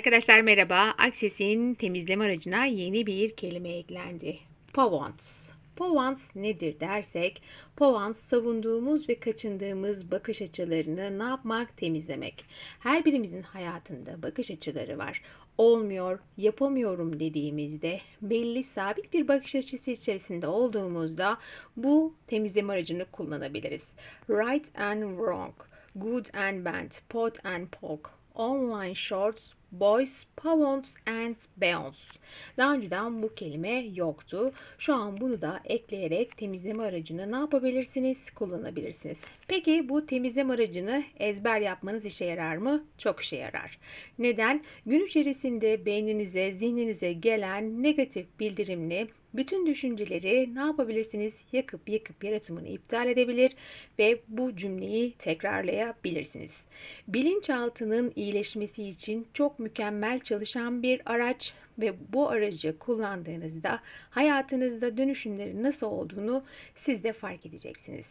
Arkadaşlar merhaba. Access'in temizleme aracına yeni bir kelime eklendi. Pavance. Pavance nedir dersek, Pavance savunduğumuz ve kaçındığımız bakış açılarını ne yapmak? Temizlemek. Her birimizin hayatında bakış açıları var. Olmuyor, yapamıyorum dediğimizde, belli sabit bir bakış açısı içerisinde olduğumuzda bu temizleme aracını kullanabiliriz. Right and wrong, good and bad, pot and poke, online shorts, boys, pavons and beyonce. Daha önceden bu kelime yoktu. Şu an bunu da ekleyerek temizleme aracını ne yapabilirsiniz? Kullanabilirsiniz. Peki bu temizleme aracını ezber yapmanız işe yarar mı? Çok işe yarar. Neden? Gün içerisinde beyninize, zihninize gelen negatif bildirimli bütün düşünceleri ne yapabilirsiniz? Yakıp yakıp yaratımını iptal edebilir ve bu cümleyi tekrarlayabilirsiniz. Bilinçaltının iyileşmesi için çok mükemmel çalışan bir araç ve bu aracı kullandığınızda hayatınızda dönüşümlerin nasıl olduğunu siz de fark edeceksiniz.